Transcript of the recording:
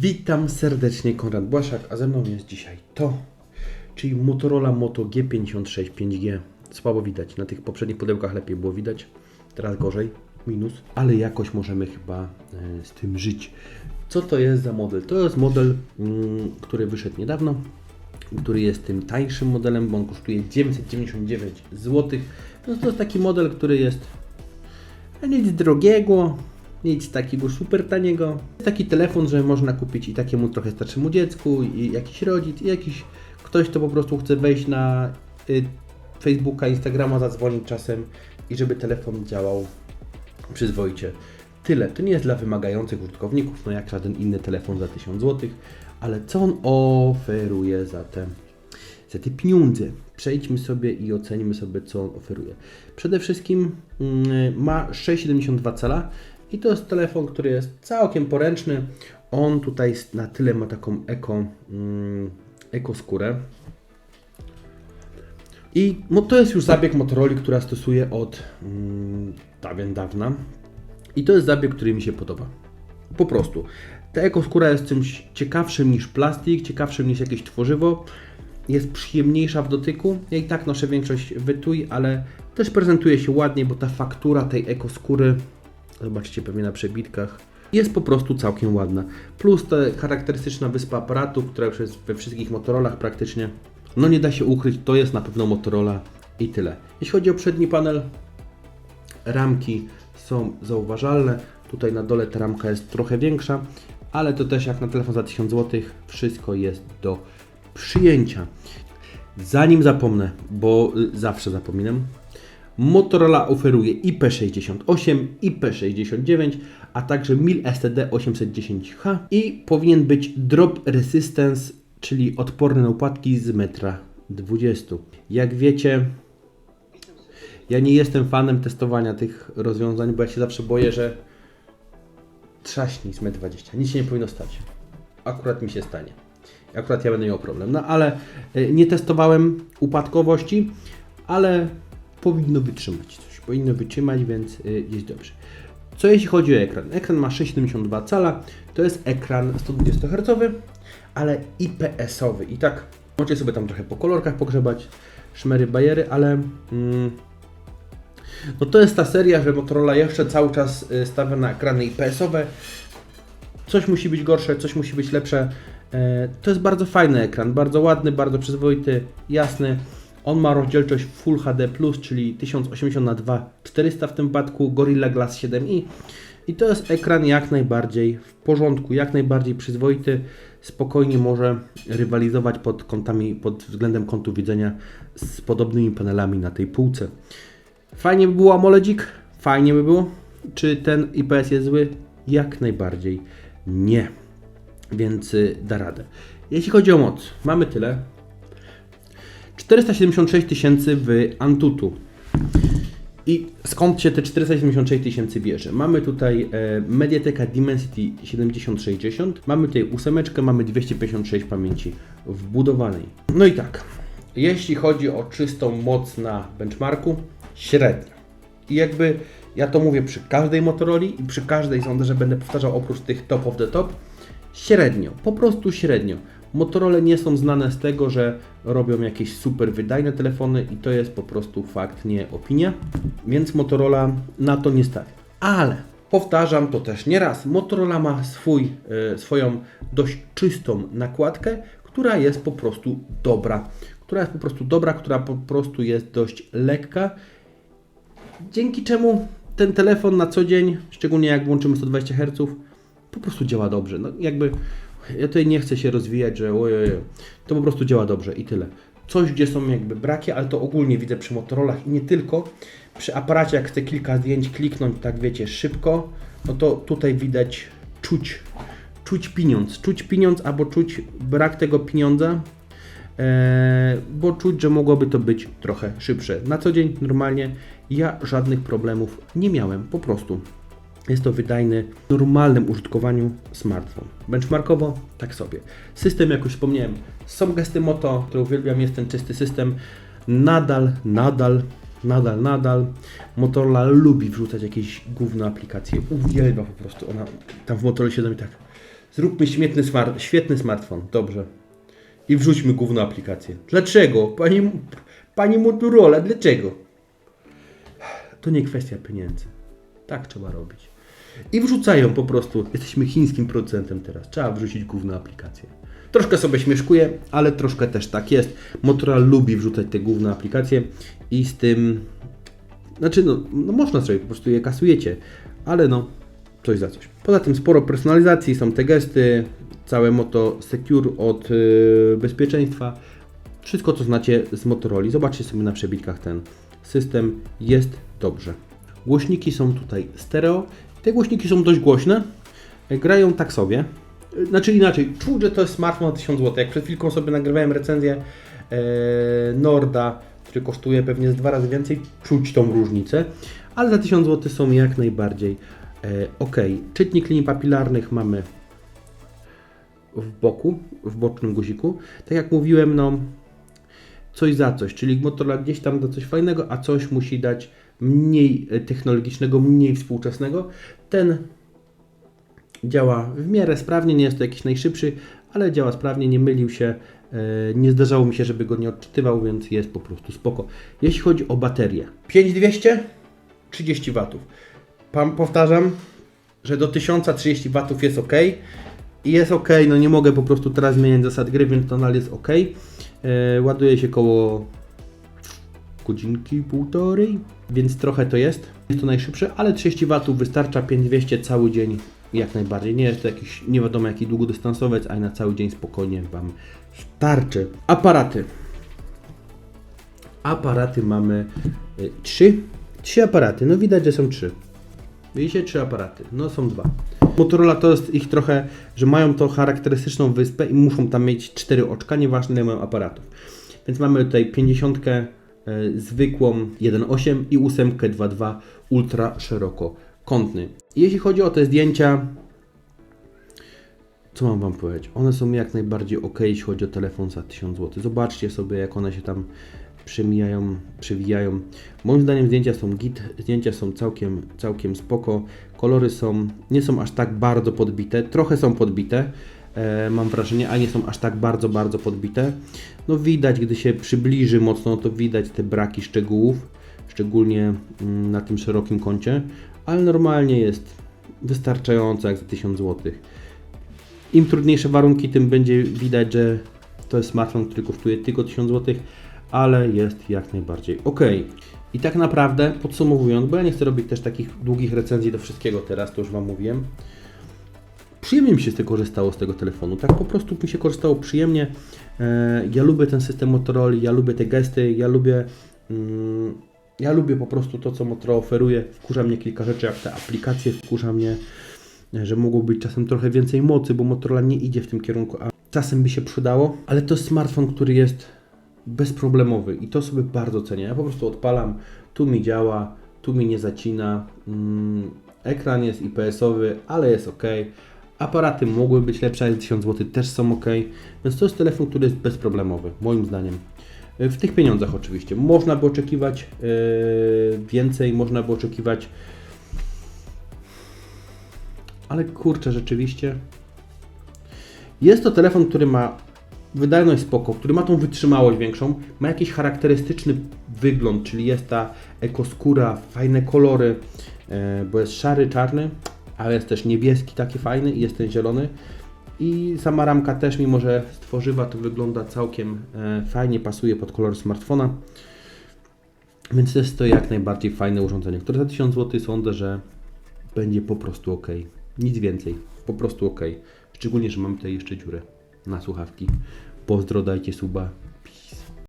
Witam serdecznie, Konrad Błaszak, a ze mną jest dzisiaj to, czyli Motorola Moto G56 5G. Słabo widać, na tych poprzednich pudełkach lepiej było widać, teraz gorzej, minus, ale jakoś możemy chyba e, z tym żyć. Co to jest za model? To jest model, mm, który wyszedł niedawno, który jest tym tańszym modelem, bo on kosztuje 999 zł. No to jest taki model, który jest a nic drogiego, nic takiego super taniego. Taki telefon, że można kupić i takiemu trochę starszemu dziecku, i jakiś rodzic, i jakiś ktoś, kto po prostu chce wejść na y, Facebooka, Instagrama, zadzwonić czasem i żeby telefon działał przyzwoicie. Tyle. To nie jest dla wymagających użytkowników, no jak żaden inny telefon za 1000 zł, ale co on oferuje za te, za te pieniądze? Przejdźmy sobie i ocenimy sobie, co on oferuje. Przede wszystkim mm, ma 6,72 cala i to jest telefon, który jest całkiem poręczny. On tutaj na tyle ma taką eko, mm, eko skórę. I no, to jest już zabieg Motorola, która stosuje od mm, dawien dawna. I to jest zabieg, który mi się podoba. Po prostu. Ta ekoskóra jest czymś ciekawszym niż plastik, ciekawszym niż jakieś tworzywo. Jest przyjemniejsza w dotyku. Ja i tak noszę większość wytui, ale też prezentuje się ładnie, bo ta faktura tej ekoskóry, zobaczcie pewnie na przebitkach, jest po prostu całkiem ładna. Plus ta charakterystyczna wyspa aparatu, która już jest we wszystkich Motorolach praktycznie. No nie da się ukryć, to jest na pewno Motorola i tyle. Jeśli chodzi o przedni panel, ramki są zauważalne. Tutaj na dole ta ramka jest trochę większa, ale to też jak na telefon za 1000 zł, wszystko jest do przyjęcia. Zanim zapomnę, bo y, zawsze zapominam, Motorola oferuje IP68, IP69, a także MIL STD 810H i powinien być drop resistance, czyli odporny na upadki z metra 20. Jak wiecie, ja nie jestem fanem testowania tych rozwiązań, bo ja się zawsze boję, że trzaśnij z 1,20 m. Nic się nie powinno stać. Akurat mi się stanie. Akurat ja będę miał problem. No ale y, nie testowałem upadkowości, ale powinno wytrzymać coś. Powinno wytrzymać, więc y, jest dobrze. Co jeśli chodzi o ekran? Ekran ma 6,72 cala. To jest ekran 120 Hz, ale IPS-owy. I tak możecie sobie tam trochę po kolorkach pogrzebać, szmery, bajery, ale mm, no to jest ta seria, że Motorola jeszcze cały czas y, stawia na ekrany IPS-owe. Coś musi być gorsze, coś musi być lepsze. E, To jest bardzo fajny ekran, bardzo ładny, bardzo przyzwoity, jasny. On ma rozdzielczość Full HD+, czyli 1080 na 2400 w tym wypadku, Gorilla Glass 7i. I to jest ekran jak najbardziej w porządku, jak najbardziej przyzwoity. Spokojnie może rywalizować pod kątami, pod względem kątu widzenia z podobnymi panelami na tej półce. Fajnie by było AMOLEDzik? Fajnie by było. Czy ten IPS jest zły? Jak najbardziej nie. Więc y, da radę. Jeśli chodzi o moc, mamy tyle. 476 tysięcy w Antutu. I skąd się te 476 tysięcy bierze? Mamy tutaj e, Mediateka Dimensity 7060, mamy tutaj ósemeczkę, mamy 256 pamięci wbudowanej. No i tak, jeśli chodzi o czystą moc na benchmarku, średnio. I jakby ja to mówię przy każdej Motorola i przy każdej sądzę, że będę powtarzał oprócz tych top of the top, średnio, po prostu średnio. Motorola nie są znane z tego, że robią jakieś super wydajne telefony i to jest po prostu fakt, nie opinia, więc Motorola na to nie stawia. Ale powtarzam to też nieraz, Motorola ma swój, e, swoją dość czystą nakładkę, która jest po prostu dobra. Która jest po prostu dobra, która po prostu jest dość lekka dzięki czemu ten telefon na co dzień, szczególnie jak włączymy 120 Hz, po prostu działa dobrze. No jakby ja tutaj nie chcę się rozwijać, że ojej, to po prostu działa dobrze i tyle. Coś, gdzie są jakby braki, ale to ogólnie widzę przy Motorolach i nie tylko. Przy aparacie, jak chcę kilka zdjęć kliknąć, tak wiecie, szybko, no to tutaj widać, czuć, czuć pieniądz, czuć pieniądz albo czuć brak tego pieniądza, Eee, bo czuć, że mogłoby to być trochę szybsze. Na co dzień normalnie ja żadnych problemów nie miałem, po prostu. Jest to wydajny, w normalnym użytkowaniu smartfon. Benchmarkowo tak sobie. System, jak już wspomniałem, są gesty Moto, które uwielbiam, jest ten czysty system. Nadal, nadal, nadal, nadal. Motorola lubi wrzucać jakieś główne aplikacje. Uwielbia po prostu. Ona tam w Motorola siedzą i tak Zróbmy świetny, smart, świetny smartfon. Dobrze. I wrzućmy główną aplikację. Dlaczego? Pani, pani Motorola, dlaczego? To nie kwestia pieniędzy. Tak trzeba robić. I wrzucają po prostu. Jesteśmy chińskim producentem teraz. Trzeba wrzucić główną aplikację. Troszkę sobie śmieszkuję, ale troszkę też tak jest. Motorola lubi wrzucać te główne aplikacje i z tym. Znaczy, no, no można sobie po prostu je kasujecie, ale no, coś za coś. Poza tym sporo personalizacji, są te gesty, całe Moto Secure od yy, bezpieczeństwa. Wszystko, co znacie z Motorola. Zobaczcie sobie na przebitkach ten system. Jest dobrze. Głośniki są tutaj stereo. Te głośniki są dość głośne. Grają tak sobie. Znaczy inaczej, czuć, że to jest smartfon na 1000 zł. Jak przed chwilką sobie nagrywałem recenzję e, Norda, który kosztuje pewnie z dwa razy więcej, czuć tą różnicę. Ale za 1000 zł są jak najbardziej e, ok. Czytnik linii papilarnych mamy w boku, w bocznym guziku. Tak jak mówiłem, no coś za coś, czyli Motorola gdzieś tam da coś fajnego, a coś musi dać mniej e, technologicznego, mniej współczesnego. Ten działa w miarę sprawnie, nie jest to jakiś najszybszy, ale działa sprawnie, nie mylił się, e, nie zdarzało mi się, żeby go nie odczytywał, więc jest po prostu spoko. Jeśli chodzi o baterię, 5200, 30 W. Pam, powtarzam, że do 1030 W jest ok. I jest ok, no nie mogę po prostu teraz zmieniać zasad gry, więc tonal jest ok. E, ładuje się koło godzinki, półtorej, więc trochę to jest. Jest to najszybsze, ale 30 W wystarcza, 5200 cały dzień jak najbardziej. Nie jest to jakiś nie wiadomo jaki długodystansowiec, a na cały dzień spokojnie Wam starczy. Aparaty. Aparaty mamy y, trzy. Trzy aparaty. No widać, że są trzy. Widzicie? Trzy aparaty. No są dwa. Motorola to jest ich trochę, że mają tą charakterystyczną wyspę i muszą tam mieć cztery oczka, nieważne ile mają aparatów. Więc mamy tutaj 50 e, zwykłą 1.8 i 8 2.2 ultra szerokokątny. Jeśli chodzi o te zdjęcia, co mam Wam powiedzieć? One są jak najbardziej ok, jeśli chodzi o telefon za 1000 zł. Zobaczcie sobie, jak one się tam przemijają, przewijają. Moim zdaniem zdjęcia są git, zdjęcia są całkiem, całkiem spoko. Kolory są, nie są aż tak bardzo podbite, trochę są podbite, e, mam wrażenie, a nie są aż tak bardzo, bardzo podbite. No widać, gdy się przybliży mocno, to widać te braki szczegółów, szczególnie mm, na tym szerokim kącie, ale normalnie jest wystarczająco jak za 1000 zł. Im trudniejsze warunki, tym będzie widać, że to jest smartfon, który kosztuje tylko 1000 zł, ale jest jak najbardziej ok. I tak naprawdę podsumowując, bo ja nie chcę robić też takich długich recenzji do wszystkiego teraz, to już Wam mówiłem. Przyjemnie mi się z tego korzystało z tego telefonu, tak po prostu mi się korzystało przyjemnie. E, Ja lubię ten system Motorola, ja lubię te gesty, ja lubię mm, ja lubię po prostu to, co Motorola oferuje. Wkurza mnie kilka rzeczy, jak te aplikacje, wkurza mnie, że mogło być czasem trochę więcej mocy, bo Motorola nie idzie w tym kierunku, a czasem by się przydało, ale to jest smartfon, który jest bezproblemowy i to sobie bardzo cenię. Ja po prostu odpalam, tu mi działa, tu mi nie zacina, mm, ekran jest IPS-owy, ale jest ok. Aparaty mogły być lepsze, ale 1000 zł też są ok, więc to jest telefon, który jest bezproblemowy, moim zdaniem. W tych pieniądzach oczywiście. Można by oczekiwać yy, więcej, można by oczekiwać. Ale kurczę, rzeczywiście. Jest to telefon, który ma wydajność spoko, który ma tą wytrzymałość większą, ma jakiś charakterystyczny wygląd, czyli jest ta ekoskóra, fajne kolory, yy, bo jest szary, czarny, ale jest też niebieski, taki fajny i jest ten zielony. I sama ramka też, mimo że z tworzywa to wygląda całkiem e, fajnie, pasuje pod kolor smartfona. Więc jest to jak najbardziej fajne urządzenie, które za 1000 zł sądzę, że będzie po prostu ok. Nic więcej, po prostu ok. Szczególnie, że mam tutaj jeszcze dziurę na słuchawki. Pozdro, dajcie suba.